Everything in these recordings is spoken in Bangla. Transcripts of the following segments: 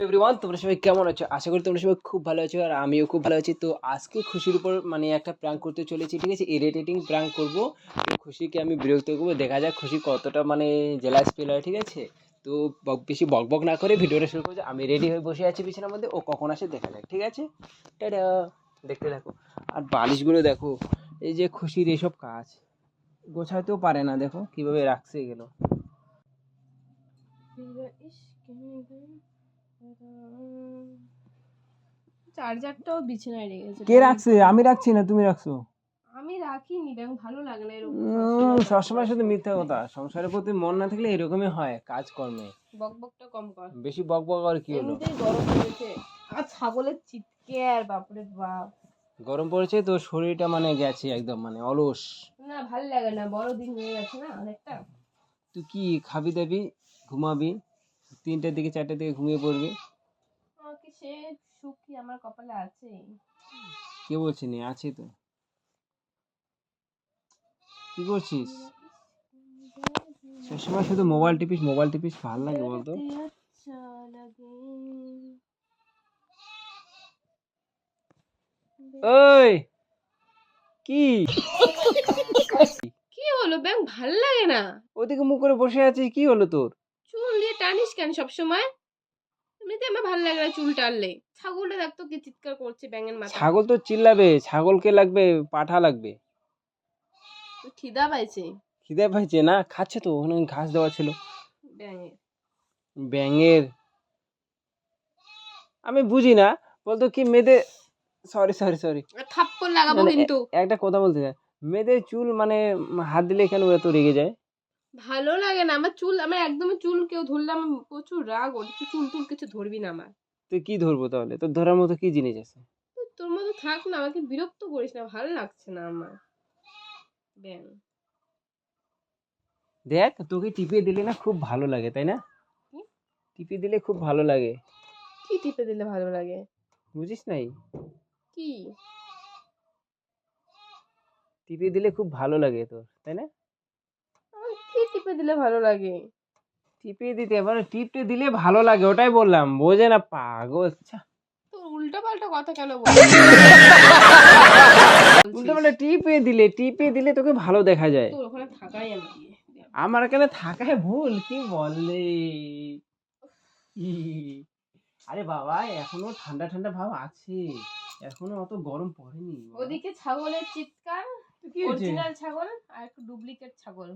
এভরিওয়ান তোমরা সবাই কেমন আছো? আশা করি তোমরা সবাই খুব ভালো আছো আর আমিও খুব ভালো আছি। তো আজকে খুশির উপর মানে একটা প্র্যাঙ্ক করতে চলেছি, ঠিক আছে? ইরিটেটিং প্র্যাঙ্ক করব। খুশিকে আমি বিরক্ত করব। দেখা যাক খুশি কতটা মানে জেলাস ফিল হয়, ঠিক আছে? তো বেশি বক বক না করে ভিডিওটা শুরু করছে আমি রেডি হয়ে বসে আছি বিছানার মধ্যে। ও কখন আসে দেখা যাক, ঠিক আছে? টাটা! দেখতে দেখো আর বালিশগুলো দেখো। এই যে খুশির এসব কাজ। গোছাতেও পারে না, দেখো। কীভাবে রাখছে এগুলো। চার্জারটাও বিছানায় রেখেছে কে রাখছে? আমি রাখছি না তুমি রাখছো? আমি রাখিনি ব্যাং ভালো লাগে না এরকম। সবসময় শুধু মিথ্যা কথা। সংসারের প্রতি মন না থাকলে এরকমই হয় কাজকর্মে। বক বকটা কম কর। বেশি বক বক আর কি হলো? এমনিতেই গরম পড়েছে। আর ছাগলের চিৎকার বাপরে বাপ। গরম পড়েছে তো শরীরটা মানে গেছে একদম মানে অলস। না ভালো লাগে না বড় দিন হয়ে গেছে না অনেকটা। তুই কি খাবি দাবি? ঘুমাবি তিনটার দিকে চারটার দিকে ঘুমিয়ে পড়বি। আমাকে সে সুখ কি আমার কপালে আছে কে বলছি নি? আছে তো। কি করছিস? সবসময় শুধু মোবাইল টিপিস মোবাইল টিপিস ভালো লাগে বলতো। ওই কি? কি হলো ব্যাং ভালো লাগে না। ওদিকে মুখ করে বসে আছিস কি হলো তোর? টানিস কেন সব সময় এমনিতে আমার ভালো লাগে না চুল টানলে। ছাগলটা দেখতো কি চিৎকার করছে ব্যাঙের মাথা ছাগল তো চিল্লাবে ছাগলকে লাগবে পাঠা লাগবে। খিদা পাইছে। খিদে পাইছে না খাচ্ছে তো ওখানে ঘাস দেওয়া ছিল। ব্যাঙের। ব্যাঙের? আমি বুঝি না বলতো কি মেয়েদের সরি সরি সরি থাপ্পড় লাগাবো কিন্তু। একটা কথা বলতে চাই। মেয়েদের চুল মানে হাত দিলে কেন এত রেগে যায়? ভালো লাগে না। আমার চুল আমার একদমই চুল কেউ ধরলাম প্রচুর রাগ ওর তুই চুল টুল কিছু ধরবি না আমার। তুই কি ধরবো তাহলে? তোর ধরার মতো কি জিনিস আছে? তোর মতো থাক না আমাকে বিরক্ত করিস না ভালো লাগছে না আমার। ব্যাং দেখ তোকে টিপে দিলে না খুব ভালো লাগে তাই না? টিপে দিলে খুব ভালো লাগে। কি টিপে দিলে ভালো লাগে? বুঝিস নাই? কি? টিপে দিলে খুব ভালো লাগে তোর তাই না? আমার টিপে দিলে ভালো লাগে। টিপে দিতে মানে টিপতে দিলে ভালো লাগে ওটাই বললাম। বোঝে না পাগল। উল্টো পাল্টা কথা কেন উল্টো মানে টিপে দিলে টিপে দিলে তোকে ভালো দেখা যায়। তোর ওখানে থাকাই ইয়ে। আমার এখানে থাকায় ভুল কি বললে? আরে বাবা এখনও ঠান্ডা ঠান্ডা ভাব আছে। এখনও অত গরম পড়েনি। ওদিকে ছাগলের চিৎকার অরিজিনাল ছাগল আর একটু ডুপ্লিকেট ছাগল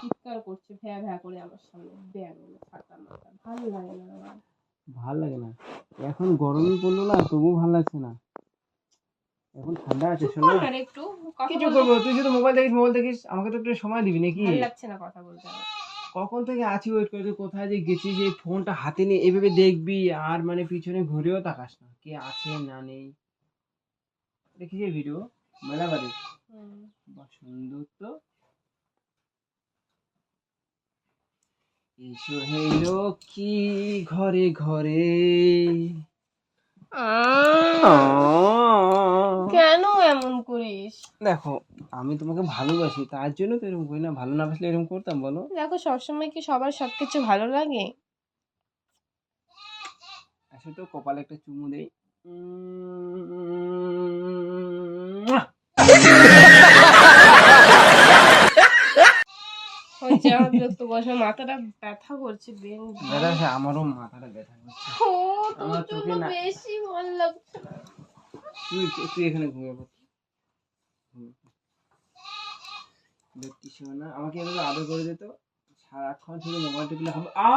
চিৎকার করছে ভ্যা ভ্যা করে আমার সামনে ব্যাগ ফাটা মাথা ভালো লাগে না আমার। ভালো লাগে না। এখন গরমই পড়ল না তবু ভালো লাগছে না। এখন ঠান্ডা আছে শোনো। না একটু কিছু করব? তুই শুধু মোবাইল দেখিস মোবাইল দেখিস আমাকে তো একটু সময় দিবি নাকি? ভালো লাগছে না কথা বলতে আমার। কখন থেকে আছি ওয়েট করছি কোথায় যে গেছিস এই ফোনটা হাতে নিয়ে এভাবে দেখবি আর মানে পিছনে ঘুরেও তাকাস না। কে আছে না নেই। দেখিস এই ভিডিও মেলাবাড়ি। হুম। বাহ সুন্দর তো। এসো হে লক্ষ্মী ঘরে ঘরে। কেন এমন করিস? দেখো আমি তোমাকে ভালোবাসি তার জন্য তো এরকম করি না। ভালো না বাসলে এরকম করতাম বলো। দেখো সবসময় কি সবার সবকিছু ভালো লাগে? আসলে তো কপালে একটা চুমু দেই। বসে মাথাটা ব্যথা করছে বেন সে আমারও মাথাটা ব্যথা করছে। ও তোর আমার চোখে বেশি ভালো লাগছে। তুই তুই এখানে ঘুমিয়ে পড় পড়। না আমাকে এভাবে আদর করে দিত সারাক্ষণ শুধু মোবাইল টিপলে হবে। আ!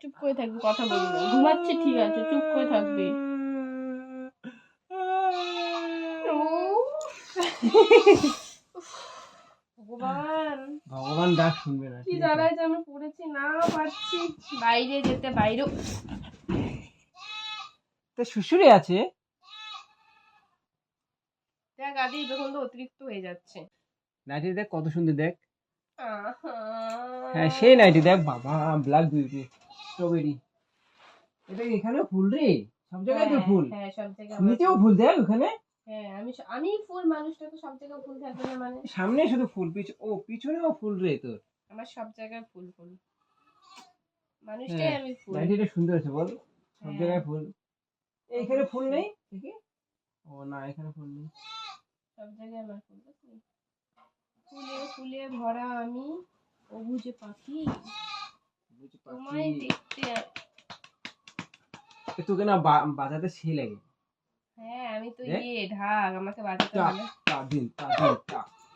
চুপ করে থাকবি কথা বলবি না। ঘুমাচ্ছে ঠিক আছে চুপ করে থাকবি। ও। ভগবান। ভগবান ডাক শুনবে না কি জ্বালায় যে আমি পড়েছি না পারছি। বাইরে যেতে বাইরেও তা শ্বশুরে আছে? দেখ আদি যখন তো অতিরিক্ত হয়ে যাচ্ছে। নাইটি দেখ কত সুন্দর দেখ। হ্যাঁ সেই নাইটি দেখ বাবা ব্ল্যাক বিউটি স্ট্রবেরি এটা এখানে ফুল রে? সব জায়গায় তো হ্যাঁ, ফুল। হ্যাঁ সব জায়গায় নিচেও ফুল দেখ ওখানে। হ্যাঁ আমি আমি ফুল মানুষটা তো সব জায়গায় ফুল না মানে? সামনে শুধু ফুল পিছ ও পিছনেও ফুল রে তোর। আমার সব জায়গায় ফুল ফুল। মানুষটাই হ্যাঁ, আমি ফুল। লাইটিটা সুন্দর আছে বল। সব হ্যাঁ। জায়গায় ফুল। এইখানে ফুল নেই? দেখি। ও না এখানে ফুল নেই। সব জায়গায় আমার ফুল ফুলে ফুলে ভরা আমি অবুঝে পাখি। তোমায় দেখতে তোকে না বাজাতে সেই লাগে। হ্যাঁ আমি তো। ইয়ে ঢাক আমাকে হবে দিন, দিন।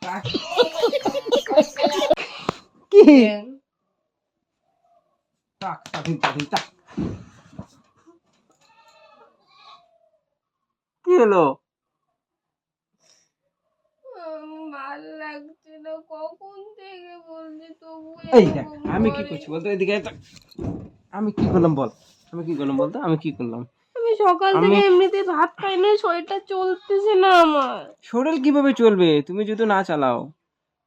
কি? দিন, দিন, হলো? ভালো লাগছে না কখন থেকে বলছি তবু এই দেখ আমি কি করছি বলতো? এদিকে আমি কি করলাম বল? আমি কি করলাম বলতো? আমি কি করলাম? সকাল আমি- থেকে এমনিতে ভাত খাই না শরীরটা চলতেছে না আমার। শরীর কীভাবে চলবে? তুমি যদি না চালাও।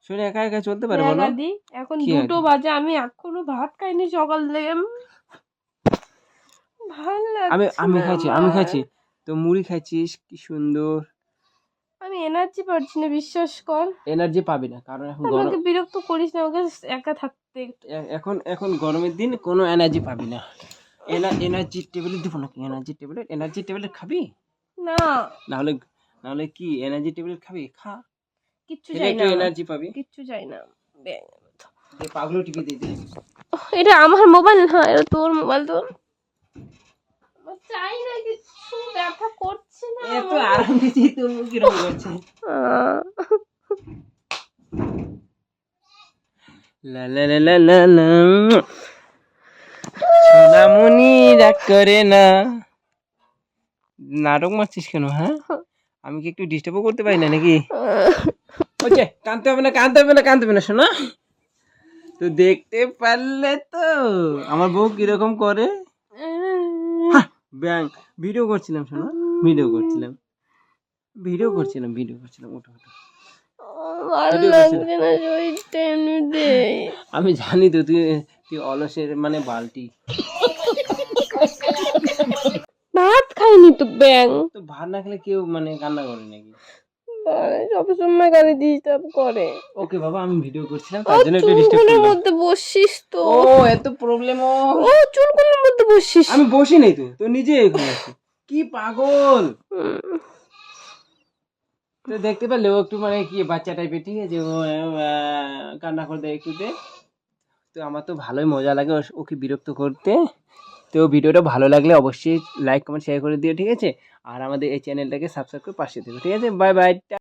শরীর একা একা চলতে পারে বলো? দাদি এখন দুটো বাজে আমি এখনও ভাত খাইনি সকাল থেকে। ভালো আমি লাগছে আমি আমি তো মুড়ি খাইছিস কি সুন্দর। আমি এনার্জি পাচ্ছি না বিশ্বাস কর। এনার্জি পাবি না কারণ এখন গরম। আমাকে বিরক্ত করিস না আমাকে একা থাকতে। এখন এখন গরমের দিন কোনো এনার্জি পাবি না। এনার্জি টেবিলে দিব নাকি? এনার্জি টেবিলেট এনার্জি টেবিলেট খাবি? না। নাহলে নাহলে কি এনার্জি টেবিলেট খাবি? খা। কিচ্ছু চাই না। এনার্জি পাবি। কিচ্ছু চাই না। পাগলো টিপে দিয়ে দে এটা আমার মোবাইল না এটা তোর মোবাইল তোর। চাই না কিছু ব্যথা করছে না এত আরাম দিচ্ছি তোর মুখ কীরকম করছে লা লা লা লা লা। সোনামণি করে না। নাটক মারছিস কেন হ্যাঁ? আমি কি একটু ডিস্টার্বও করতে পারি না নাকি? ওকে, কানতে হবে না, কানতে হবে না, কানতে হবে না, শোনা। তো দেখতে পারলে তো আমার বউ কীরকম করে? ব্যাং। ভিডিও করছিলাম, শোনা। ভিডিও করছিলাম। ভিডিও করছিলাম ভিডিও করছিলাম, ওঠো ওঠো। আমি জানি তো তুই তুই অলসের মানে বালতি। ভাত খাইনি তো ব্যাং। তো ভাত না খেলে কেউ মানে কান্না করে নাকি? সবসময় গাড়ি ডিস্টার্ব করে। ওকে বাবা আমি ভিডিও করছিলাম ও তার জন্য একটু ডিস্টার্ব করলাম। মধ্যে বসিস তো। ও এত প্রবলেম ও। চুলগুলোর মধ্যে বসিস আমি বসি নাই তো তো নিজে এখানে কি পাগল? তো দেখতে পেলে ও একটু মানে কি বাচ্চা টাইপের ঠিক আছে? ও কান্না করে দেয় একটুতে। তো আমার তো ভালোই মজা লাগে ওকে বিরক্ত করতে। তো ভিডিওটা ভালো লাগলে অবশ্যই লাইক কমেন্ট শেয়ার করে দিও, ঠিক আছে? আর আমাদের এই চ্যানেলটাকে সাবস্ক্রাইব করে পাশে দেবো ঠিক আছে? Bye bye